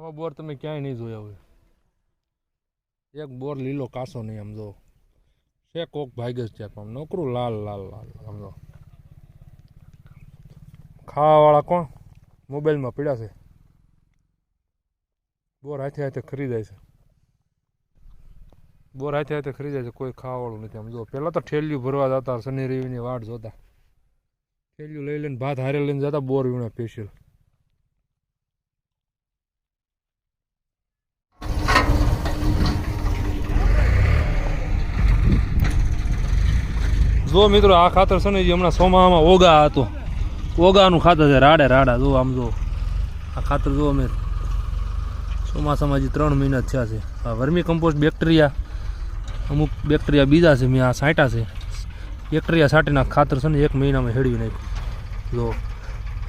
આવા બોર તમે ક્યાંય નહીં જોયા હોય. એક બોર લીલો કાસો નહીં આમ જો. છે કોક ભાગ્ય જ છે આમ નોકરું લાલ લાલ લાલ આમ જો. ખાવાવાળા કોણ? મોબાઈલમાં પીડા છે. બોર હાથે હાથે ખરીદાય છે. બોર હાથે હાથે ખરીદાય છે. કોઈ ખાવાવાળું નથી આમ જો. પહેલાં તો ઠેલિયું ભરવા જતા શનિ રવિની વાટ જોતા. ઠેલિયું લઈ લઈને ભાત હારે લઈને જતા, બોર વીણા સ્પેશિયલ જો મિત્રો, આ ખાતર છે ને જે હમણાં સોમામાં ઓગા હતો. ઓગાનું ખાતર છે, રાડે રાડા. જો આમ જો, આ ખાતર જો અમે ચોમાસામાં હજી ત્રણ મહિના થયા છે. આ વર્મી કમ્પોસ્ટ બેક્ટેરિયા, અમુક બેક્ટેરિયા બીજા છે, મેં આ સાંટા છે. બેક્ટેરિયા સાટીના ખાતર છે ને એક મહિનામાં હેળવી નાખ્યું. જો,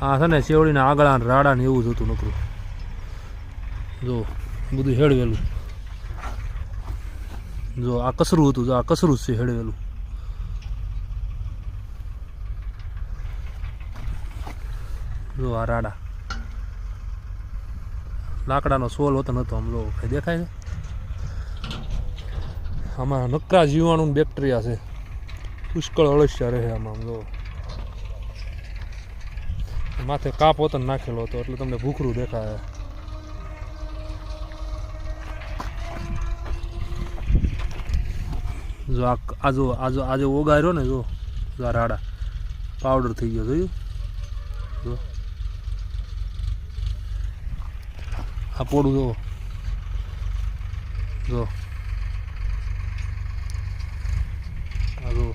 આ છે ને શેવળીના આગળા રાડાને એવું જ હતું નકરું. જો, બધું હેળવેલું જો, આ કસરું હતું, જો આ કસરું જ છે હેળવેલું જો આ રાડા. લાકડાનો સોલ હોતો નહોતો આમ લો કઈ દેખાય છે? આમાં નકરા જીવાણુ બેક્ટેરિયા છે. પુષ્કળ અળસિયા રહે આમાં આમ જો. માથે કાપ હોતો નાખેલો હતો એટલે તમને ભૂખરું દેખાય. જો આ જો આજે ઓગાર્યો ને જો જો આ રાડા પાવડર થઈ ગયો, જોયું? આ પોડું જો. આ જો.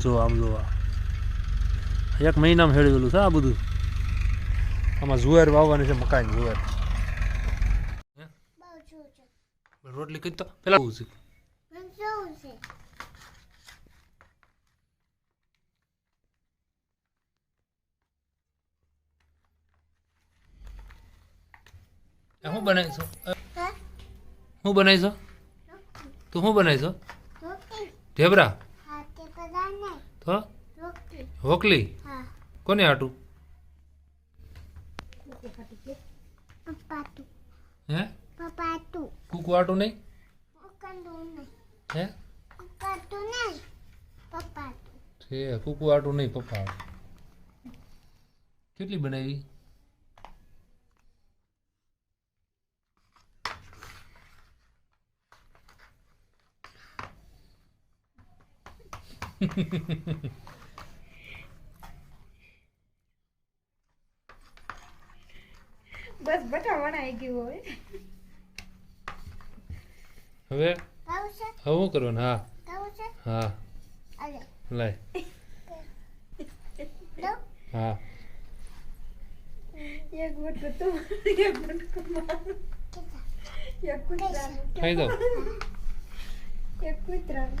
જો આમ હેળવેલું છે આ બધું. આમાં જુવાર વાવવાની છે મકાઈ જુવાર રોટલી કીધું પેલા આવું છે આ શું બનાવીશો? શું બનાવીશો? તું શું બનાવીશો? ઢેબરા? તો હોકલી કોને આટું? હે? કૂકુ આટું નહીં? હે? છે કૂકુ આટું નહીં પપ્પા કેટલી બનાવી? બસ બટા વણાઈ ગયું હોય હવે? હવે શું કરવાનું? હા. હા. લાય. હા. એક બટકું તું એક બટકું મારું એક કૂતરાનું ખાઈ દો એક કૂતરાનું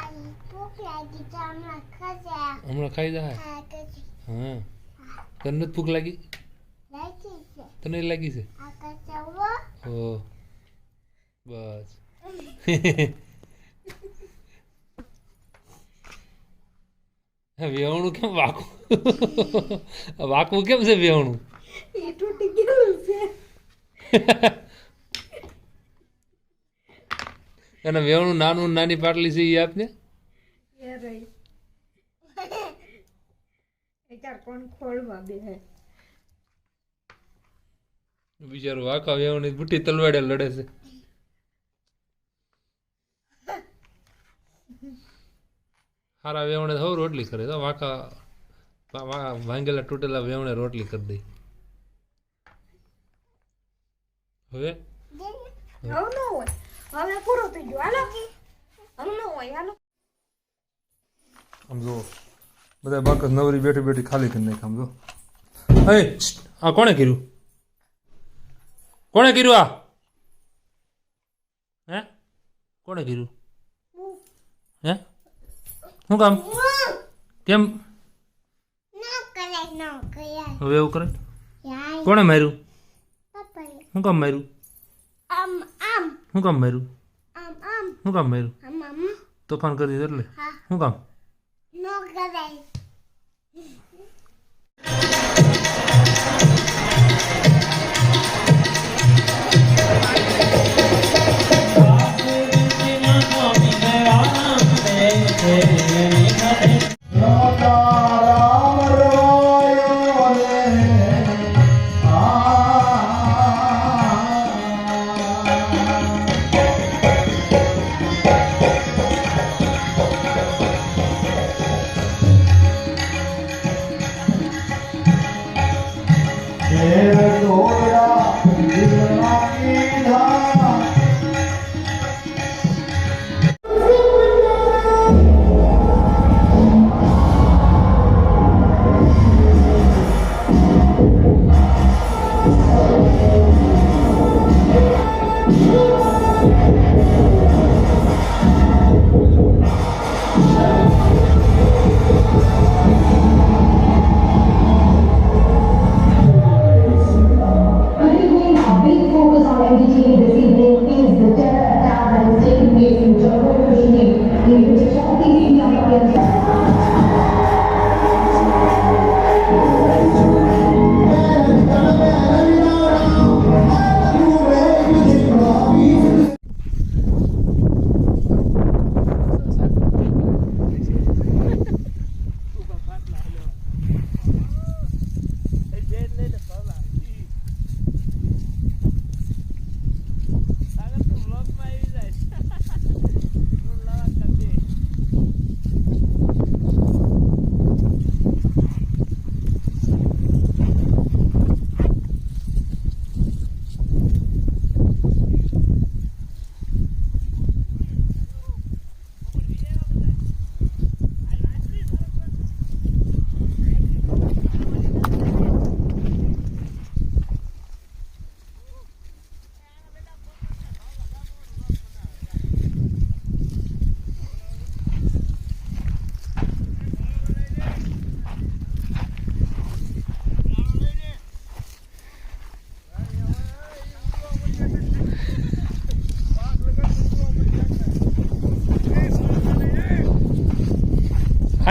હમણાં ખાઈ જા. હા તને ભૂખ લાગી? તને લાગી છે? હો. બસ. વેવણું કેમ વાકું? વાકું કેમ છે વેવણું? એ તૂટી ગયેલું છે. અને વેવણું નાનું નાની પાટલી છે એ આપને? રહી. એ કોણ ખોળવા બે બિચારું વાંકા વેવણી બુટ્ટી તલવાડે લડે છે. હારા વેવણે હવ રોટલી કરે તો વાંકા વા- વા- ભાંગેલા તૂટેલા વેવણે રોટલી કરી દઈ હવે? હવે પૂરો થઈ ગયો. હાલો. હાલો ન હોય. હાલો. આમ જો બધા બાકસ નવરી બેઠી બેઠી ખાલી કરી નાખી આમ જો હે આ કોણે કર્યું? કોણે કર્યું આ? હે? કોણે કર્યું? હે? શું કામ? કેમ? હવે એવું કરે? કોણે માર્યું? શું કામ માર્યું? શું કામ માર્યું? શું કામ માર્યું? તોફાન કરી એટલે? શું કામ? નો કરાય É. બ્લોગમાં આવી જાય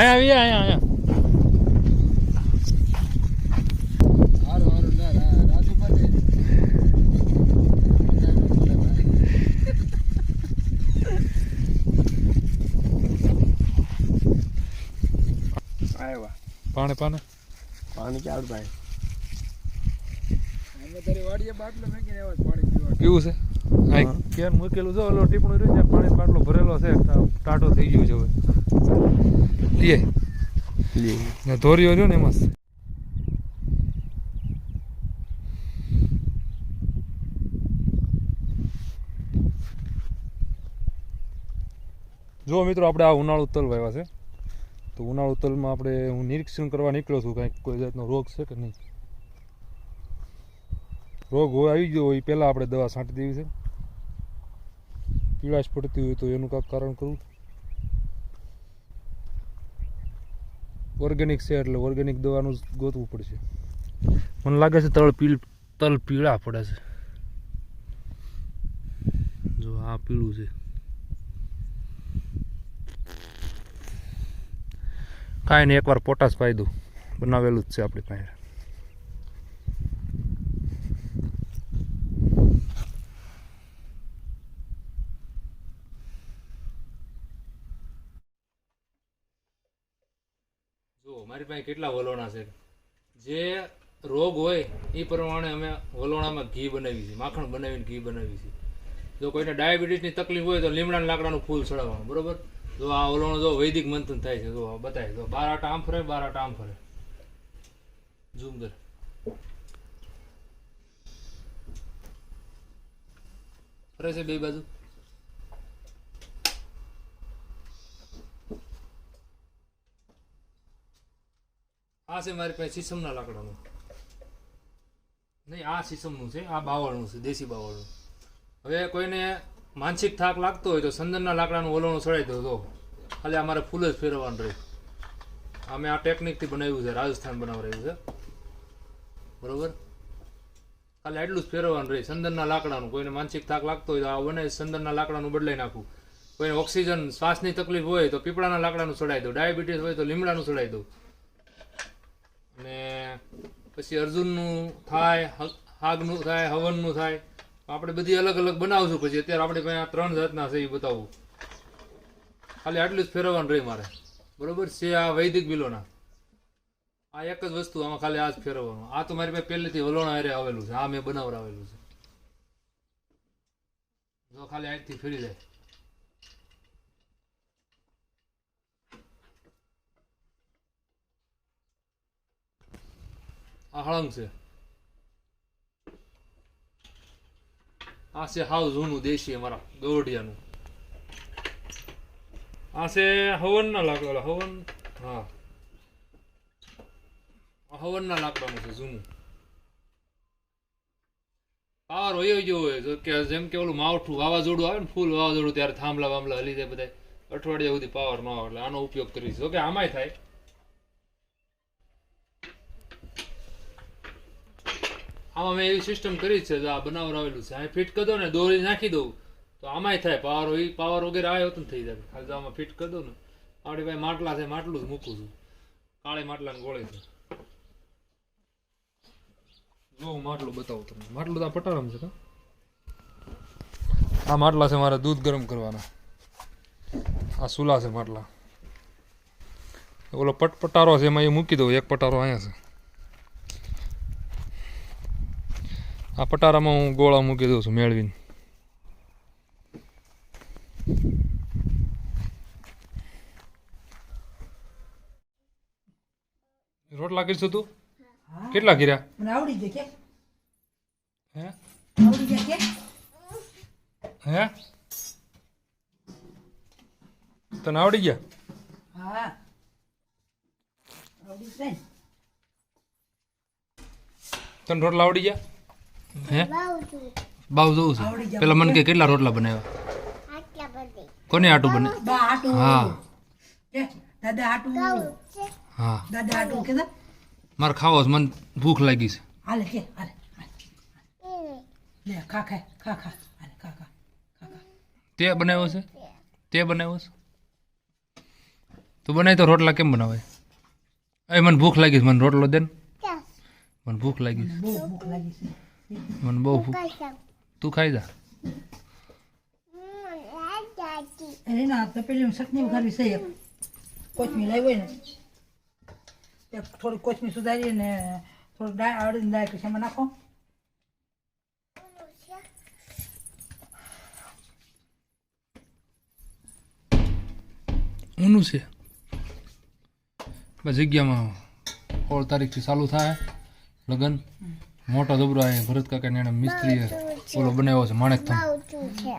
અહીંયા આવી અહીંયા અહીંયા. પાણી પાણે. પાણે પાણી ચાલ ભાઈ. પાણી પીવા. કેવું છે? કેન મૂકેલું છે ઓલો ટીપણું રહ્યું છે પાણી બાટલો ભરેલો છે ટાટો થઈ ગયો છે હવે. લે. ને ધોરીઓ રહ્યો ને એમાં. જો મિત્રો આપણે આ ઉનાળુ તલ વાવ્યા છે. તો ઉનાળુ તલમાં આપણે હું નિરીક્ષણ કરવા નીકળ્યો છું કાંઈક કોઈ જાતનો રોગ છે કે નહીં? રોગ હોય આવી ગયો હોય પહેલાં આપણે દવા છાંટી દેવી છે. પીળાશ પડતી હોય તો એનું કાંઈક કારણ કરવું ઓર્ગેનિક છે એટલે ઓર્ગેનિક દવાનું જ ગોતવું પડશે. મને લાગે છે તળ પીળ તલ પીળા પડે છે. જો આ પીળું છે. કાંઈ નહીં, એકવાર પોટાશ પાઈ બનાવેલું જ છે આપણી પાસે જો મારી પાસે કેટલા વલોણા છે? જે રોગ હોય, એ પ્રમાણે અમે વલોણામાં ઘી બનાવી છે માખણ બનાવીને ઘી બનાવી છે જો કોઈને ડાયાબિટીસની તકલીફ હોય તો લીમડાના લાકડાનું ફૂલ ચડાવવાનું, બરોબર? જો આ ઓલોણો જો વૈદિક મંથન થાય છે, જો બતાય, જો બાર આટા આમ ફરે, બાર આટા આમ ફરે. ઝૂમ કર. ફરે છે બે બાજુ? આ મારી પાસે સીસમના લાકડાનું. નહીં, આ સીસમનું છે, આ બાવળનું છે, દેશી બાવળનું. હવે કોઈને માનસિક થાક લાગતો હોય તો સંદનના લાકડાનું ઓલણું ચડાવી દો તો ખાલી અમારે ફૂલ જ ફેરવવાનું રહે. અમે આ ટેકનિકથી બનાવ્યું છે, રાજસ્થાન બનાવડાવ્યું છે. બરોબર? ખાલી એટલું જ ફેરવવાનું રહે, સંદનના લાકડાનું. કોઈને માનસિક થાક લાગતો હોય તો આ બને સંદનના લાકડાનું બદલાઈ નાખવું. કોઈને ઓક્સિજન, શ્વાસની તકલીફ હોય તો પીપળાના લાકડાનું ચડાવી દો, ડાયાબિટીસ હોય તો લીમડાનું ચડાવી દો. અને પછી અર્જુનનું થાય હાગનું થાય, હવનનું થાય. આપણે બધી અલગ અલગ બનાવશું પછી. અત્યારે આપણે પાસે ત્રણ જાતના છે, એ બતાવું. ખાલી આટલું જ ફેરવવાનું રહે મારે. બરોબર છે આ વૈદિક બિલોના. આ એક જ વસ્તુ આમાં ખાલી આ જ ફેરવવાનું. આ તો મારી પાસે પહેલેથી વલોણા એરે આવેલું છે. આ મેં બનાવડાવેલું છે. જો ખાલી આજથી ફેરી જાય. આ છે. આ છે હાવ જૂનું દેશી અમારા દોઢિયાનું આ છે હવનના લાકડા હવન, હા. હવનના લાકડાનું છે જૂનું. પાવર હોય ગયો હોય કે જેમ કે ઓલું માવઠું વાવાઝોડું આવે ને, ફૂલ વાવાઝોડું ત્યારે થાંભલા વાંભલા હલી જાય બધા અઠવાડિયા સુધી પાવર ન આવે એટલે આનો ઉપયોગ કરીશું. ઓકે આમાંય થાય. આમાં મેં એવી સિસ્ટમ કરી છે આ બનાવરાવેલું છે. અહીં ફિટ કરી દો ને દોરી નાખી દઉં, તો આમાંય થાય. પાવર પાવર વગેરે આવ્યો તો થઈ જાય ખાલી આમાં ફિટ કરી દઉં ને આપણી ભાઈ માટલા છે, માટલું જ મૂકું છું. કાળી માટલાને ગોળે છે. જો હું માટલું બતાવું તમને. માટલું તો આ પટારામ છે આ માટલા છે મારે દૂધ ગરમ કરવાના. આ સુલા છે માટલા. ઓલો પટપટારો છે, એમાં એ મૂકી દઉં. એક પટારો અહીંયા છે. આ પટારામાં હું ગોળા મૂકી દઉં છું મેળવીને. રોટલા કરીશું તું? કેટલા કર્યા? મને આવડી જાય હે? આવડી જાય કે? હે? તને આવડી ગયા? હા. આવડી તને રોટલા આવડી ગયા? હે? બાવ જોઉં છે. પેલા મને કે કેટલા રોટલા બનાવ્યા? કોને આટું બને? બા હા. દાદા હાટું હા. દાદા હાટું કે મારે ખાવો છે મને ભૂખ લાગી છે. હાલે કે હાલે હાલે. લે ખા ખા ખા ખા. હાલે ખા ખા ખા ખા. તે બનાવ્યો છે? તે. બનાવ્યો છે? તું બનાવી તો રોટલા કેમ બનાવાય? એ મને ભૂખ લાગી છે મને રોટલો દે ને. મને ભૂખ લાગી છે. ભૂખ લાગી છે. મને બહુ ભૂખ તું ખાઈ જા. એને ના તો પેલી ચટણી વઘારવી છે એક. લાવી હોય ને. થોડી કોથમી સુધારી ને થોડું દાળ અડદની દાળ પછી નાખો. ઊનું છે. જગ્યામાં સોળ તારીખથી ચાલુ થાય. લગન. મોટો દબરો અહીં ભરત કાકા એને મિસ્ત્રીએ ઓલો બનાવ્યો છે માણેક થમ.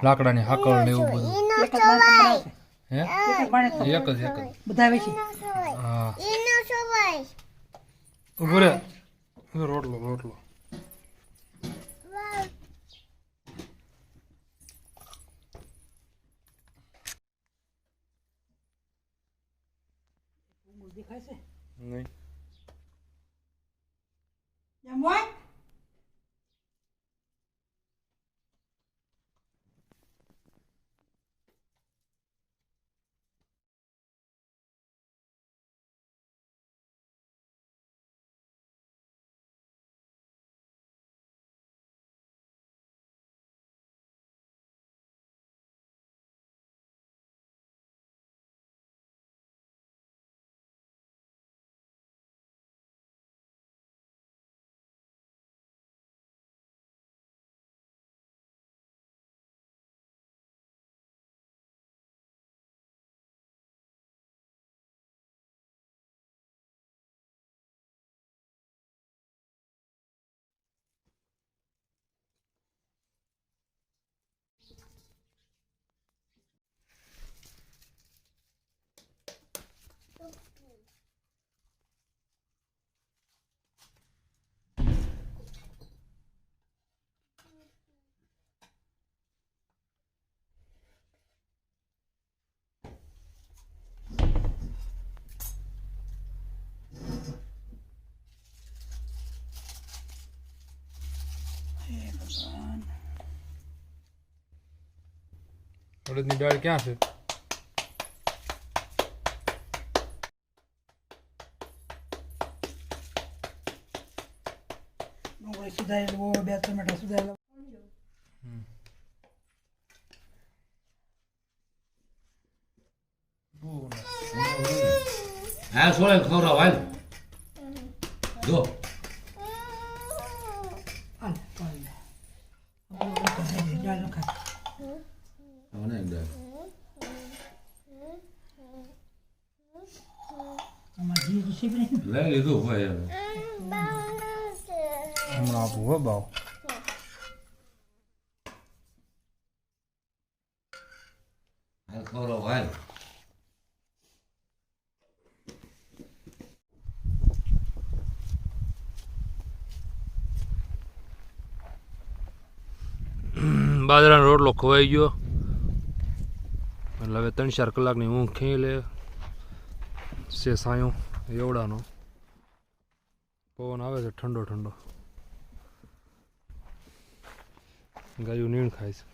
લાકડાની હાકળ ને એવું બધું. એક જ હે? એક જ એક જ. એક જ બધા હા. ઊભો રે. રોટલો રોટલો. દેખાય છે? નહીં. અડદની દાળ ક્યાં છે સુધારેલું બે ટમેટા સુધારેલા હાલ સોળે ખવડાવ હાલ જો હાલ હાલ દાળ નખાય મને એક દે. આમાં ઘી ઘૂસી નહીં લઈ લીધું ભાઈ હવે હમણાં આપું હો બાવ હાલ ખવડાવ હાલ બાજરાનો રોટલો ખવાઈ ગયો એટલે હવે ત્રણ ચાર કલાકની ઊંઘ ખેઈ લે. છે સાયો એવડાનો. પવન આવે છે ઠંડો ઠંડો. ગાયું નીણ ખાય છે.